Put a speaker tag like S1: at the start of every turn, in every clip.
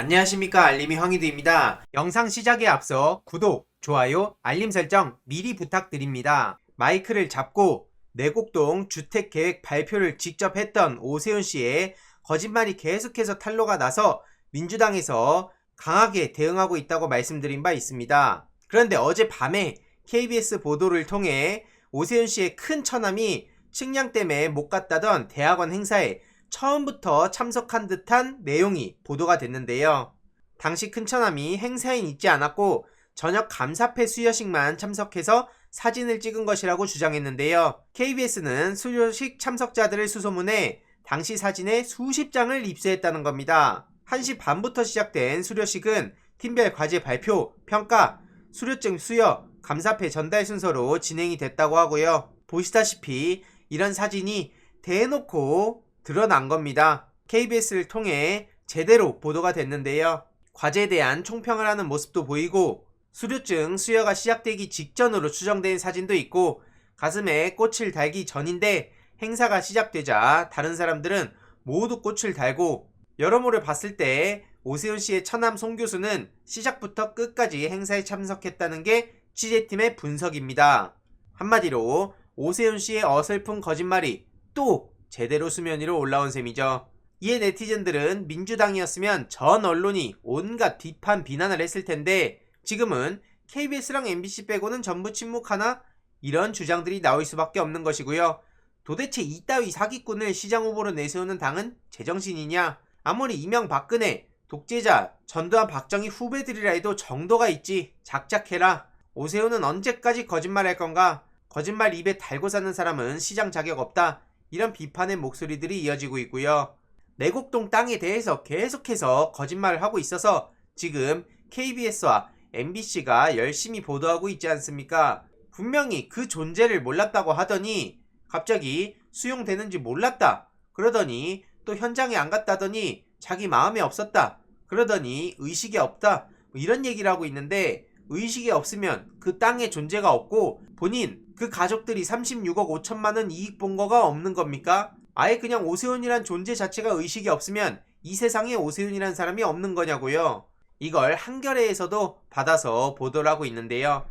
S1: 안녕하십니까 알림이 황희두입니다. 영상 시작에 앞서 구독, 좋아요, 알림 설정 미리 부탁드립니다. 마이크를 잡고 내곡동 주택계획 발표를 직접 했던 오세훈 씨의 거짓말이 계속해서 탄로가 나서 민주당에서 강하게 대응하고 있다고 말씀드린 바 있습니다. 그런데 어젯밤에 KBS 보도를 통해 오세훈 씨의 큰 처남이 측량댐에 못 갔다던 대학원 행사에 처음부터 참석한 듯한 내용이 보도가 됐는데요. 당시 큰처남이 행사엔 있지 않았고 저녁 감사패 수여식만 참석해서 사진을 찍은 것이라고 주장했는데요. KBS는 수료식 참석자들을 수소문해 당시 사진에 수십 장을 입수했다는 겁니다. 1시 반부터 시작된 수료식은 팀별 과제 발표, 평가, 수료증 수여, 감사패 전달 순서로 진행이 됐다고 하고요. 보시다시피 이런 사진이 대놓고 드러난 겁니다. KBS를 통해 제대로 보도가 됐는데요. 과제에 대한 총평을 하는 모습도 보이고 수료증 수여가 시작되기 직전으로 추정된 사진도 있고 가슴에 꽃을 달기 전인데 행사가 시작되자 다른 사람들은 모두 꽃을 달고 여러모를 봤을 때 오세훈 씨의 처남 송 교수는 시작부터 끝까지 행사에 참석했다는 게 취재팀의 분석입니다. 한마디로 오세훈 씨의 어설픈 거짓말이 또 제대로 수면 위로 올라온 셈이죠. 이에 네티즌들은 민주당이었으면 전 언론이 온갖 비판 비난을 했을 텐데 지금은 KBS랑 MBC 빼고는 전부 침묵하나 이런 주장들이 나올 수밖에 없는 것이고요. 도대체 이따위 사기꾼을 시장 후보로 내세우는 당은 제정신이냐? 아무리 이명박근혜, 독재자, 전두환 박정희 후배들이라 해도 정도가 있지. 작작해라. 오세훈은 언제까지 거짓말할 건가? 거짓말 입에 달고 사는 사람은 시장 자격 없다. 이런 비판의 목소리들이 이어지고 있고요. 내곡동 땅에 대해서 계속해서 거짓말을 하고 있어서 지금 KBS와 MBC가 열심히 보도하고 있지 않습니까? 분명히 그 존재를 몰랐다고 하더니 갑자기 수용되는지 몰랐다. 그러더니 또 현장에 안 갔다더니 자기 마음에 없었다. 그러더니 의식이 없다. 뭐 이런 얘기를 하고 있는데 의식이 없으면 그 땅에 존재가 없고 본인 그 가족들이 36억 5천만 원 이익 본 거가 없는 겁니까? 아예 그냥 오세훈이란 존재 자체가 의식이 없으면 이 세상에 오세훈이란 사람이 없는 거냐고요. 이걸 한겨레에서도 받아서 보도를 하고 있는데요.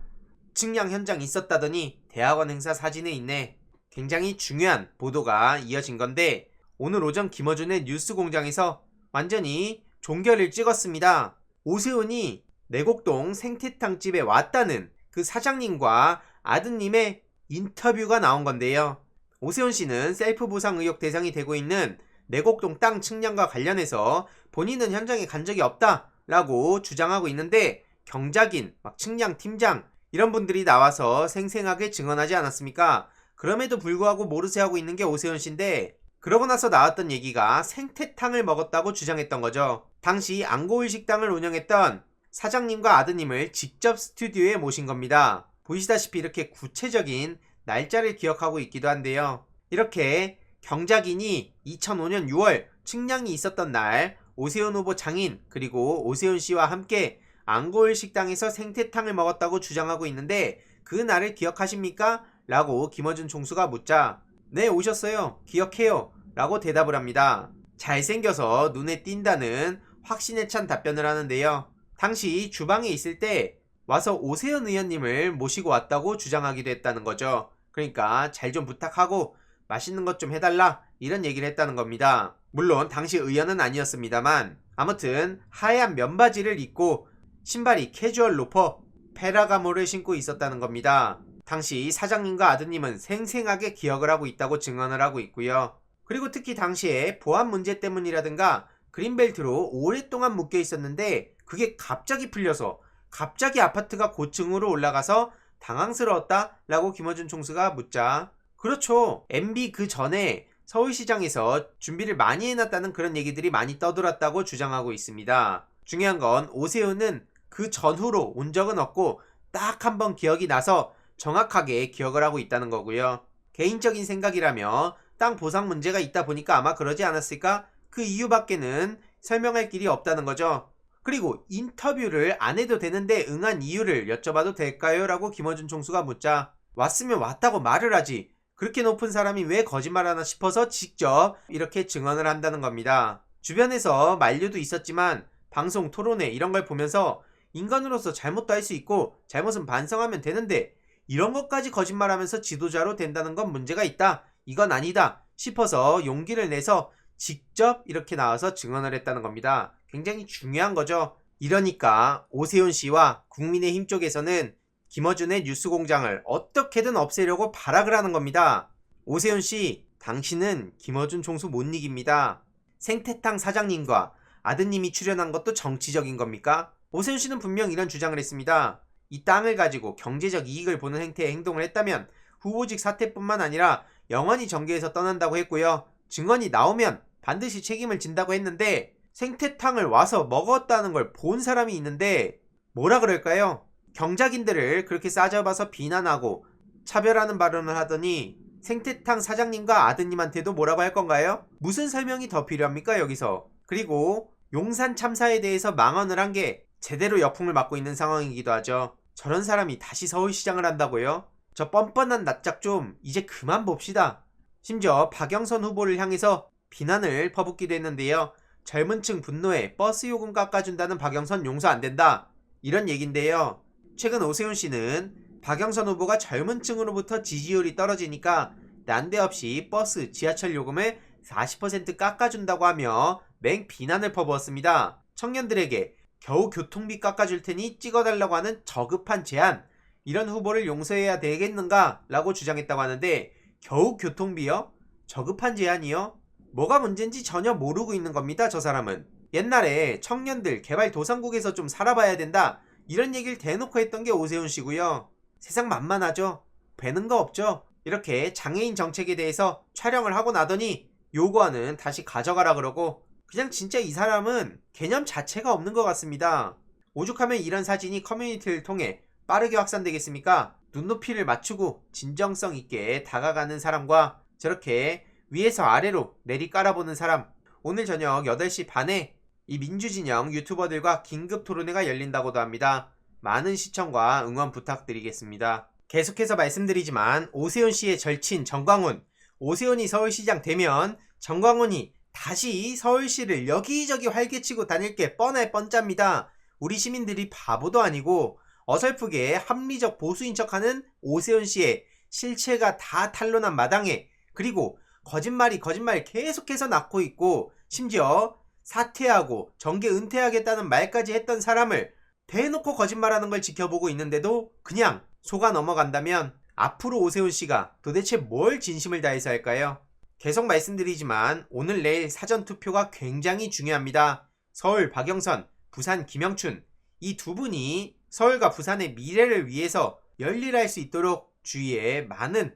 S1: 측량 현장 있었다더니 대학원 행사 사진에 있네. 굉장히 중요한 보도가 이어진 건데 오늘 오전 김어준의 뉴스 공장에서 완전히 종결을 찍었습니다. 오세훈이 내곡동 생태탕 집에 왔다는 그 사장님과 아드님의 인터뷰가 나온 건데요. 오세훈 씨는 셀프 보상 의혹 대상이 되고 있는 내곡동 땅 측량과 관련해서 본인은 현장에 간 적이 없다라고 주장하고 있는데 경작인, 막 측량 팀장 이런 분들이 나와서 생생하게 증언하지 않았습니까? 그럼에도 불구하고 모르쇠 하고 있는 게 오세훈 씨인데 그러고 나서 나왔던 얘기가 생태탕을 먹었다고 주장했던 거죠. 당시 안고울 식당을 운영했던 사장님과 아드님을 직접 스튜디오에 모신 겁니다. 보시다시피 이렇게 구체적인 날짜를 기억하고 있기도 한데요. 이렇게 경작인이 2005년 6월 측량이 있었던 날 오세훈 후보 장인 그리고 오세훈 씨와 함께 안고을 식당에서 생태탕을 먹었다고 주장하고 있는데 그 날을 기억하십니까? 라고 김어준 총수가 묻자 네 오셨어요 기억해요 라고 대답을 합니다. 잘생겨서 눈에 띈다는 확신에 찬 답변을 하는데요. 당시 주방에 있을 때 와서 오세훈 의원님을 모시고 왔다고 주장하기도 했다는 거죠. 그러니까 잘 좀 부탁하고 맛있는 것 좀 해달라 이런 얘기를 했다는 겁니다. 물론 당시 의원은 아니었습니다만 아무튼 하얀 면바지를 입고 신발이 캐주얼 로퍼 페라가모를 신고 있었다는 겁니다. 당시 사장님과 아드님은 생생하게 기억을 하고 있다고 증언을 하고 있고요. 그리고 특히 당시에 보안 문제 때문이라든가 그린벨트로 오랫동안 묶여 있었는데 그게 갑자기 풀려서 갑자기 아파트가 고층으로 올라가서 당황스러웠다 라고 김어준 총수가 묻자 그렇죠. MB 그 전에 서울시장에서 준비를 많이 해놨다는 그런 얘기들이 많이 떠돌았다고 주장하고 있습니다. 중요한 건 오세훈은 그 전후로 온 적은 없고 딱 한 번 기억이 나서 정확하게 기억을 하고 있다는 거고요. 개인적인 생각이라며 땅 보상 문제가 있다 보니까 아마 그러지 않았을까? 그 이유밖에는 설명할 길이 없다는 거죠. 그리고 인터뷰를 안 해도 되는데 응한 이유를 여쭤봐도 될까요? 라고 김어준 총수가 묻자 왔으면 왔다고 말을 하지 그렇게 높은 사람이 왜 거짓말하나 싶어서 직접 이렇게 증언을 한다는 겁니다. 주변에서 만류도 있었지만 방송, 토론회 이런 걸 보면서 인간으로서 잘못도 할 수 있고 잘못은 반성하면 되는데 이런 것까지 거짓말하면서 지도자로 된다는 건 문제가 있다. 이건 아니다 싶어서 용기를 내서 직접 이렇게 나와서 증언을 했다는 겁니다. 굉장히 중요한 거죠. 이러니까 오세훈 씨와 국민의힘 쪽에서는 김어준의 뉴스 공장을 어떻게든 없애려고 발악을 하는 겁니다. 오세훈 씨, 당신은 김어준 총수 못 이깁니다. 생태탕 사장님과 아드님이 출연한 것도 정치적인 겁니까? 오세훈 씨는 분명 이런 주장을 했습니다. 이 땅을 가지고 경제적 이익을 보는 행태의 행동을 했다면 후보직 사퇴뿐만 아니라 영원히 정계에서 떠난다고 했고요. 증언이 나오면 반드시 책임을 진다고 했는데 생태탕을 와서 먹었다는 걸 본 사람이 있는데 뭐라 그럴까요? 경작인들을 그렇게 싸잡아서 비난하고 차별하는 발언을 하더니 생태탕 사장님과 아드님한테도 뭐라고 할 건가요? 무슨 설명이 더 필요합니까 여기서? 그리고 용산 참사에 대해서 망언을 한 게 제대로 역풍을 맞고 있는 상황이기도 하죠. 저런 사람이 다시 서울시장을 한다고요? 저 뻔뻔한 낯짝 좀 이제 그만 봅시다. 심지어 박영선 후보를 향해서 비난을 퍼붓기도 했는데요. 젊은 층 분노에 버스 요금 깎아준다는 박영선 용서 안 된다. 이런 얘긴데요. 최근 오세훈 씨는 박영선 후보가 젊은 층으로부터 지지율이 떨어지니까 난데없이 버스, 지하철 요금을 40% 깎아준다고 하며 맹 비난을 퍼부었습니다. 청년들에게 겨우 교통비 깎아줄 테니 찍어달라고 하는 저급한 제안, 이런 후보를 용서해야 되겠는가? 라고 주장했다고 하는데, 겨우 교통비요? 저급한 제안이요? 뭐가 문제인지 전혀 모르고 있는 겁니다, 저 사람은. 옛날에 청년들 개발도상국에서 좀 살아봐야 된다. 이런 얘기를 대놓고 했던 게 오세훈 씨고요. 세상 만만하죠? 되는 거 없죠? 이렇게 장애인 정책에 대해서 촬영을 하고 나더니 요구하는 다시 가져가라 그러고 그냥 진짜 이 사람은 개념 자체가 없는 것 같습니다. 오죽하면 이런 사진이 커뮤니티를 통해 빠르게 확산되겠습니까? 눈높이를 맞추고 진정성 있게 다가가는 사람과 저렇게 위에서 아래로 내리 깔아보는 사람 오늘 저녁 8시 반에 이 민주진영 유튜버들과 긴급 토론회가 열린다고도 합니다. 많은 시청과 응원 부탁드리겠습니다. 계속해서 말씀드리지만 오세훈 씨의 절친 정광훈 오세훈이 서울시장 되면 정광훈이 다시 서울시를 여기저기 활개치고 다닐 게 뻔할 뻔짭니다. 우리 시민들이 바보도 아니고 어설프게 합리적 보수인 척하는 오세훈 씨의 실체가 다 탄로난 마당에 그리고 거짓말이 거짓말 계속해서 낳고 있고 심지어 사퇴하고 정계 은퇴하겠다는 말까지 했던 사람을 대놓고 거짓말하는 걸 지켜보고 있는데도 그냥 속아 넘어간다면 앞으로 오세훈 씨가 도대체 뭘 진심을 다해서 할까요? 계속 말씀드리지만 오늘 내일 사전 투표가 굉장히 중요합니다. 서울 박영선, 부산 김영춘 이 두 분이 서울과 부산의 미래를 위해서 열일할 수 있도록 주위에 많은